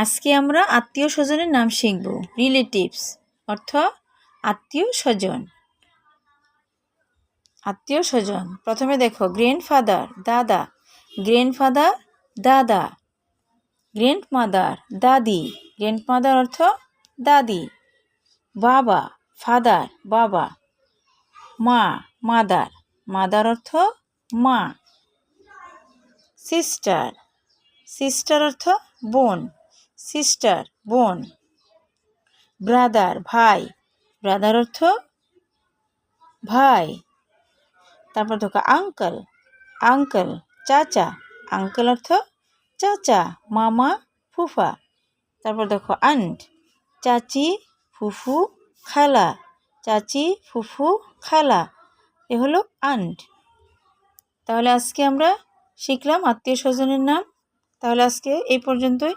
আজকে আমরা আত্মীয় স্বজনের নাম শিখব। রিলেটিভস অর্থ আত্মীয় স্বজন। আত্মীয় স্বজন, প্রথমে দেখো গ্র্যান্ডফাদার দাদা। গ্র্যান্ডফাদার দাদা। গ্র্যান্ড মাদার দাদি। গ্র্যান্ড মাদার অর্থ দাদি। বাবা ফাদার বাবা। মা মাদার মাদার অর্থ মা। সিস্টার সিস্টার অর্থ বোন। সিস্টার বোন ব্রাদার ভাই। ব্রাদার অর্থ ভাই। তারপর দেখো আঙ্কল আঙ্কল চাচা। আঙ্কেল অর্থ চাচা, মামা, ফুফা। তারপর দেখো আন্ট চাচি, ফুফু, খালা। চাচি, ফুফু, খালা। এ হলো আন্ট তাহলে আজকে আমরা শিখলাম আত্মীয় স্বজনের নাম। তাহলে আজকে এই পর্যন্তই।